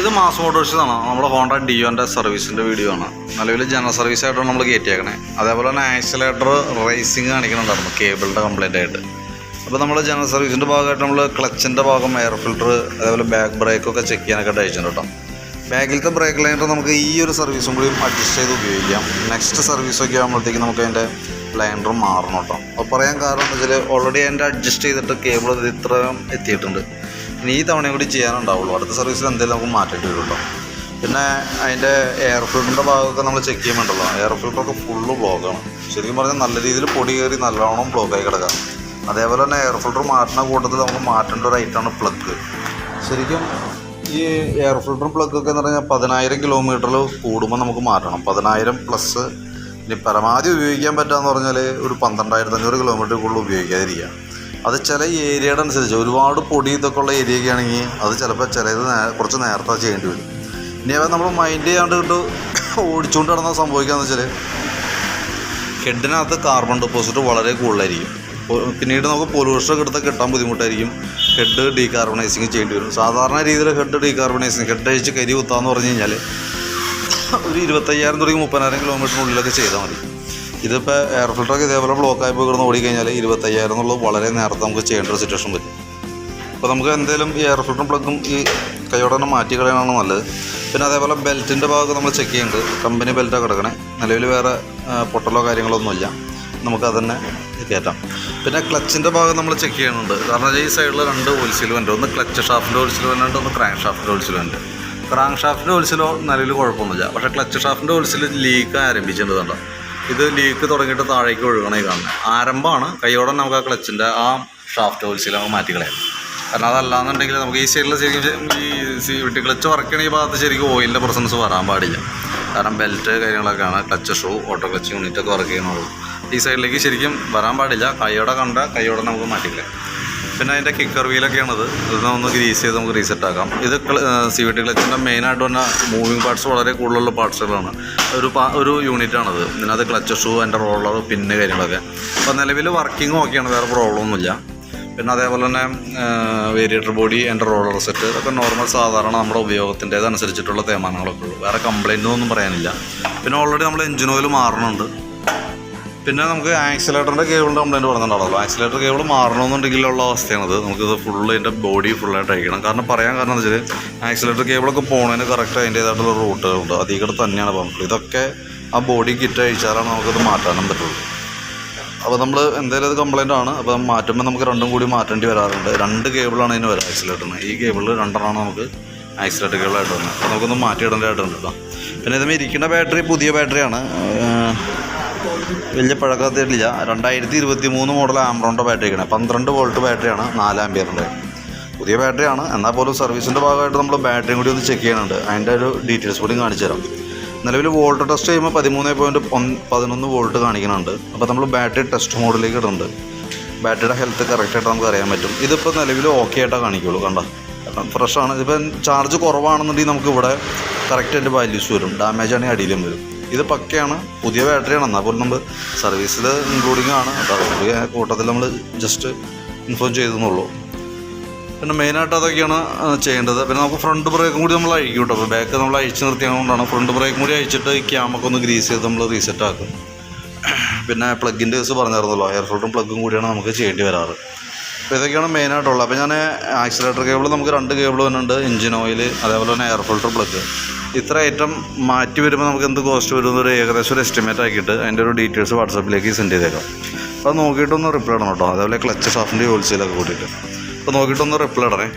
ഇത് മാസ് മോട്ടോഴ്സിലാണ് നമ്മുടെ Honda ഡിയോന്റെ സർവീസിന്റെ video ആണ്. നിലവിൽ ജനറൽ സർവീസ് ആയിട്ടാണ് നമ്മൾ കയറ്റിയേക്കണേ അതേപോലെ തന്നെ ആക്സിലേറ്റർ റേസിങ് കാണിക്കുന്നുണ്ടായിരുന്നു കേബിളിന്റെ കംപ്ലൈന്റ് ആയിട്ട്. അപ്പോൾ നമ്മൾ ജനറൽ സർവീസിന്റെ ഭാഗമായിട്ട് നമ്മൾ ക്ലച്ചിന്റെ ഭാഗം എയർ ഫിൽറ്റർ അതേപോലെ ബാക്ക് ബ്രേക്കൊക്കെ ചെക്ക് ചെയ്യാനൊക്കെ അയച്ചിട്ടുണ്ട് കേട്ടോ. ബാക്കിലത്തെ ബ്രേക്ക് ലൈനർ നമുക്ക് ഈ ഒരു സർവീസും കൂടി അഡ്ജസ്റ്റ് ചെയ്ത് ഉപയോഗിക്കാം. നെക്സ്റ്റ് സർവീസൊക്കെ ആകുമ്പോഴത്തേക്ക് നമുക്ക് അതിന്റെ ലൈനർ മാറണം കേട്ടോ. അപ്പോൾ പറയാൻ കാരണം എന്താ വെച്ചാൽ ഓൾറെഡി അതിന്റെ അഡ്ജസ്റ്റ് ചെയ്തിട്ട് കേബിൾ ഇത്രയും എത്തിയിട്ടുണ്ട്. ഇനി ഈ തവണയും കൂടി ചെയ്യാനുണ്ടാവുള്ളൂ. അടുത്ത സർവീസിൽ എന്തെങ്കിലും നമുക്ക് മാറ്റേണ്ടി വരും പിന്നെ അതിന്റെ എയർ ഫിൽറ്ററിന്റെ ഭാഗമൊക്കെ നമ്മൾ ചെക്ക് ചെയ്യുമ്പോണ്ടല്ലോ എയർ ഫിൽറ്ററൊക്കെ ഫുള്ള് ബ്ലോക്കാണ് ശരിക്കും പറഞ്ഞാൽ നല്ല രീതിയിൽ പൊടി കയറി നല്ലോണം ബ്ലോക്കായി കിടക്കാം. അതേപോലെ തന്നെ എയർ ഫിൽറ്റർ മാറ്റുന്ന കൂട്ടത്തിൽ നമുക്ക് മാറ്റേണ്ട ഒരു ഐറ്റമാണ് പ്ലഗ് ശരിക്കും ഈ എയർ ഫിൽറ്ററും പ്ലഗൊക്കെ എന്ന് പറഞ്ഞാൽ പതിനായിരം കിലോമീറ്ററിൽ കൂടുമ്പോൾ നമുക്ക് മാറ്റണം. പതിനായിരം പ്ലസ് ഇനി പരമാവധി ഉപയോഗിക്കാൻ പറ്റുക എന്ന് പറഞ്ഞാൽ ഒരു പന്ത്രണ്ടായിരത്തി അഞ്ഞൂറ് കിലോമീറ്റർ കൂടുതൽ ഉപയോഗിക്കാതിരിക്കുക. അത് ചില ഏരിയയുടെ അനുസരിച്ച് ഒരുപാട് പൊടി ഇതൊക്കെ ഉള്ള ഏരിയയൊക്കെ ആണെങ്കിൽ അത് ചിലപ്പോൾ ചിലത് കുറച്ച് നേരത്തെ ചെയ്യേണ്ടി വരും. ഇനി അവ നമ്മൾ മൈൻഡ് ചെയ്യാണ്ട് കണ്ട് ഓടിച്ചുകൊണ്ട് നടന്ന സംഭവിക്കാന്ന് വെച്ചാൽ ഹെഡിനകത്ത് കാർബൺ ഡെപ്പോസിറ്റ് വളരെ കൂടുതലായിരിക്കും. പിന്നീട് നമുക്ക് പൊല്യൂഷനൊക്കെ എടുത്ത് കിട്ടാൻ ബുദ്ധിമുട്ടായിരിക്കും. ഹെഡ് ഡീകാർബണൈസിങ് ചെയ്യേണ്ടി വരും. സാധാരണ രീതിയിൽ ഹെഡ് ഡീകാർബണൈസിങ് ഹെഡ് അഴിച്ച് കരി കുത്താന്ന് പറഞ്ഞു കഴിഞ്ഞാൽ ഒരു ഇരുപത്തയ്യായിരം തുടങ്ങി മുപ്പതിനായിരം കിലോമീറ്ററിനുള്ളിലൊക്കെ ചെയ്താൽ മതി. ഇതിപ്പോൾ എയർ ഫിൽറ്ററൊക്കെ ഇതേപോലെ ബ്ലോക്കായി പോയി കിടന്ന് ഓടിക്കഴിഞ്ഞാൽ ഇരുപത്തയ്യായിരം എന്നുള്ളത് വളരെ നേരത്തെ നമുക്ക് ചെയ്യേണ്ട ഒരു സിറ്റുവേഷൻ വരും അപ്പോൾ നമുക്ക് എന്തെങ്കിലും ഈ എയർ ഫിൽറ്ററും പ്ലഗും ഈ കൈയോടെ തന്നെ മാറ്റി കളയാനാണ് നല്ലത്. പിന്നെ അതേപോലെ ബെൽറ്റിന്റെ ഭാഗം നമ്മൾ ചെക്ക് ചെയ്യുന്നുണ്ട് കമ്പനി ബെൽറ്റാണ് കിടക്കണേ. നിലവിൽ വേറെ പൊട്ടലോ കാര്യങ്ങളോ ഒന്നുമില്ല നമുക്ക് അതന്നെ കയറ്റാം. പിന്നെ ക്ലച്ചിന്റെ ഭാഗം നമ്മൾ ചെക്ക് ചെയ്യുന്നുണ്ട്. കാരണം ഈ സൈഡിൽ രണ്ട് ഓൽസിൽ ഉണ്ട് ഒന്ന് ക്ലച്ച് ഷാഫ്റ്റിന്റെ ഓൽസിൽ വരുന്നുണ്ട് ഒന്ന് ക്രാങ്ക് ഷാഫ്റ്റിന്റെ ഓൽസിൽ ഉണ്ട് ക്രാങ്ക് ഷാഫ്റ്റിന്റെ ഓൽസിലോ നിലവിൽ കുഴപ്പമൊന്നുമില്ല. പക്ഷേ ക്ലച്ച് ഷാഫ്റ്റിന്റെ ഓൽസിൽ ലീക്ക് ആരംഭിച്ചിട്ടുണ്ട്? ഇത് ലീക്ക് തുടങ്ങിയിട്ട് താഴേക്ക് ഒഴുകണേ കാണുന്നത് ആരംഭമാണ്. കൈയോടെ നമുക്ക് ആ ക്ലച്ചിന്റെ ആ ഷാഫ്റ്റ് ഓൽസിൽ നമുക്ക് മാറ്റിക്കളയാം കാരണം അതല്ലാന്നുണ്ടെങ്കിൽ നമുക്ക് ഈ സൈഡിൽ ശരിക്കും ഈ സി വിട്ടി ക്ലച്ച് വർക്ക് ചെയ്യണ ഈ ഭാഗത്ത് ശരിക്കും ഓയിലിന്റെ പ്രസൻസ് വരാൻ പാടില്ല. കാരണം ബെൽറ്റ് കാര്യങ്ങളൊക്കെയാണ് clutch shoe auto clutch unit ഒക്കെ വർക്ക് ചെയ്യണുള്ളൂ ഈ സൈഡിലേക്ക് ശരിക്കും വരാൻ പാടില്ല. കൈയോടെ കണ്ട കൈയോടെ നമുക്ക് മാറ്റിക്കളയാം പിന്നെ അതിന്റെ കിക്കർ വീലൊക്കെയാണത് ഇത് ഒന്ന് ഗ്രീസ് ചെയ്ത് നമുക്ക് റീസെറ്റ് ആക്കാം. ഇത് സി വി ടി ക്ലച്ചിന്റെ മെയിനായിട്ട് വന്ന മൂവിങ് പാർട്സ് വളരെ കൂടുതലുള്ള പാർട്സുകളാണ് ഒരു പാ ഒരു യൂണിറ്റാണിത് ഇതിനകത്ത് ക്ലച്ച് ഷൂ അതിന്റെ റോളർ പിന്നെ കാര്യങ്ങളൊക്കെ. അപ്പോൾ നിലവിൽ വർക്കിംഗ് ഓക്കെയാണ് വേറെ പ്രോബ്ലം ഒന്നുമില്ല. പിന്നെ അതേപോലെ തന്നെ വേരിയേറ്റർ ബോഡി എന്റെ റോളർ സെറ്റ് ഇതൊക്കെ നോർമൽ സാധാരണ നമ്മുടെ ഉപയോഗത്തിന്റേതനുസരിച്ചിട്ടുള്ള തേമാനങ്ങളൊക്കെ ഉള്ളൂ. വേറെ കംപ്ലൈന്റ് ഒന്നും പറയാനില്ല. പിന്നെ ഓൾറെഡി നമ്മൾ എഞ്ചിൻ ഓയിൽ മാറണുണ്ട്. പിന്നെ നമുക്ക് ആക്സിലേറ്ററിന്റെ കേബിളിന്റെ കംപ്ലൈന്റ് പറഞ്ഞിട്ടുണ്ടാവുമല്ലോ ആക്സിലേറ്റർ കേബിൾ മാറണമെന്നുണ്ടെങ്കിലുള്ള അവസ്ഥയാണത്. നമുക്കിത് ഫുള്ള് അതിന്റെ ബോഡി ഫുള്ളായിട്ട് അയക്കണം. കാരണം പറയാൻ കാരണം എന്താ വെച്ചാൽ ആക്സിലേറ്റർ കേബിളൊക്കെ പോണതിന് കറക്റ്റ് അതിന്റേതായിട്ടുള്ള റൂട്ടുകളുണ്ട് അതിൽ തന്നെയാണ് പറഞ്ഞത് ഇതൊക്കെ ആ ബോഡി കിറ്റ് അഴിച്ചാലാണ് നമുക്കത് മാറ്റാനും പറ്റുള്ളൂ. അപ്പോൾ നമ്മൾ എന്തായാലും അത് കംപ്ലൈന്റ് ആണ്. അപ്പോൾ മാറ്റുമ്പോൾ നമുക്ക് രണ്ടും കൂടി മാറ്റേണ്ടി വരാറുണ്ട്. രണ്ട് കേബിളാണ് ഇതിന് വരിക ആക്സിലേറ്ററിന്. ഈ കേബിളിൽ രണ്ടെണ്ണമാണ് നമുക്ക് ആക്സിലേറ്റർ കേബിളായിട്ട് വന്നത് അപ്പോൾ നമുക്കൊന്ന് മാറ്റിയിടേണ്ടതായിട്ടുണ്ട് കേട്ടോ. പിന്നെ ഇതുമ്പോൾ ഇരിക്കുന്ന ബാറ്ററി പുതിയ ബാറ്ററിയാണ് വലിയ പഴക്കത്തില്ല രണ്ടായിരത്തി ഇരുപത്തി മൂന്ന് മോഡൽ ആംബ്രോണിന്റെ ബാറ്ററിയാണ് പന്ത്രണ്ട് വോൾട്ട് ബാറ്ററിയാണ് നാല് ആംബിയറിന്റെ പുതിയ ബാറ്ററിയാണ് എന്നാൽ പോലും സർവീസിന്റെ ഭാഗമായിട്ട് നമ്മൾ ബാറ്ററിയും കൂടി ഒന്ന് ചെക്ക് ചെയ്യുന്നുണ്ട് അതിന്റെ ഒരു ഡീറ്റെയിൽസ് കൂടി കാണിച്ചു തരാം. നിലവിൽ വോൾട്ട് ടെസ്റ്റ് ചെയ്യുമ്പോൾ പതിമൂന്ന് പോയിന്റ് പതിനൊന്ന് വോൾട്ട് കാണിക്കുന്നുണ്ട്. അപ്പോൾ നമ്മൾ ബാറ്ററി ടെസ്റ്റ് മോഡിലേക്ക് ഇടുന്നുണ്ട്. ബാറ്ററിയുടെ ഹെൽത്ത് കറക്റ്റായിട്ട് നമുക്ക് അറിയാൻ പറ്റും. ഇതിപ്പോൾ നിലവിൽ ഓക്കെ ആയിട്ടാണ് കാണിക്കുള്ളൂ കണ്ടോ? ഫ്രഷാണ് ഇതിപ്പം ചാർജ് കുറവാണെന്നുണ്ടെങ്കിൽ നമുക്ക് ഇവിടെ കറക്റ്റ് അതിന്റെ വാല്യൂസ് വരും. ഡാമേജ് ആണെങ്കിൽ അടിയിലും വരും. ഇത് പക്കയാണ്. പുതിയ ബാറ്ററിയാണ് എന്നാൽ പോലും നമ്മൾ സർവീസിൽ ഇൻക്ലൂഡിങ് ആണ്. അതുകൊണ്ട് കൂട്ടത്തിൽ നമ്മൾ ജസ്റ്റ് ഇൻഫോം ചെയ്തെന്നുള്ളൂ. പിന്നെ മെയിനായിട്ട് അതൊക്കെയാണ് ചെയ്യേണ്ടത്. പിന്നെ നമുക്ക് ഫ്രണ്ട് ബ്രേക്കും കൂടി നമ്മൾ അഴിക്കും കേട്ടോ അപ്പോൾ ബാക്ക് നമ്മൾ അഴിച്ച് നിർത്തിയതുകൊണ്ടാണ് ഫ്രണ്ട് ബ്രേക്കും കൂടി അഴിച്ചിട്ട് ഈ ക്യാമൊക്കെ ഒന്ന് ഗ്രീസ് ചെയ്ത് നമ്മൾ റീസെറ്റ് ആക്കും പിന്നെ പ്ലഗിന്റെ കേസ് പറഞ്ഞായിരുന്നല്ലോ. എയർ ഫിൽറ്ററും പ്ലഗും കൂടിയാണ് നമുക്ക് ചെയ്യേണ്ടി വരാറ്. അപ്പോൾ ഇതൊക്കെയാണ് മെയിനായിട്ടുള്ളത് അപ്പോൾ ഞാൻ ആക്സിലേറ്റർ കേബിൾ നമുക്ക് രണ്ട് കേബിൾ തന്നെയുണ്ട് എഞ്ചിൻ ഓയിൽ അതേപോലെ തന്നെ എയർ ഫിൽട്ടർ പ്ലഗ് ഇത്ര ഐറ്റം മാറ്റി വരുമ്പോൾ നമുക്ക് എന്ത് കോസ്റ്റ് വരും എന്നൊരു ഏകദേശം ഒരു എസ്റ്റിമേറ്റ് ആക്കിയിട്ട് അതിന്റെ ഒരു ഡീറ്റെയിൽസ് വാട്സപ്പിലേക്ക് സെൻഡ് ചെയ്തേക്കാം. അപ്പോൾ നോക്കിയിട്ടൊന്ന് റിപ്ലൈ ഇടണം കേട്ടോ. അതേപോലെ ക്ലച്ച് സാഫിന്റെ ഹോൾസെയിലൊക്കെ കൂട്ടിയിട്ട്. അപ്പോൾ നോക്കിയിട്ടൊന്ന് റിപ്ലൈ ഇടണേ.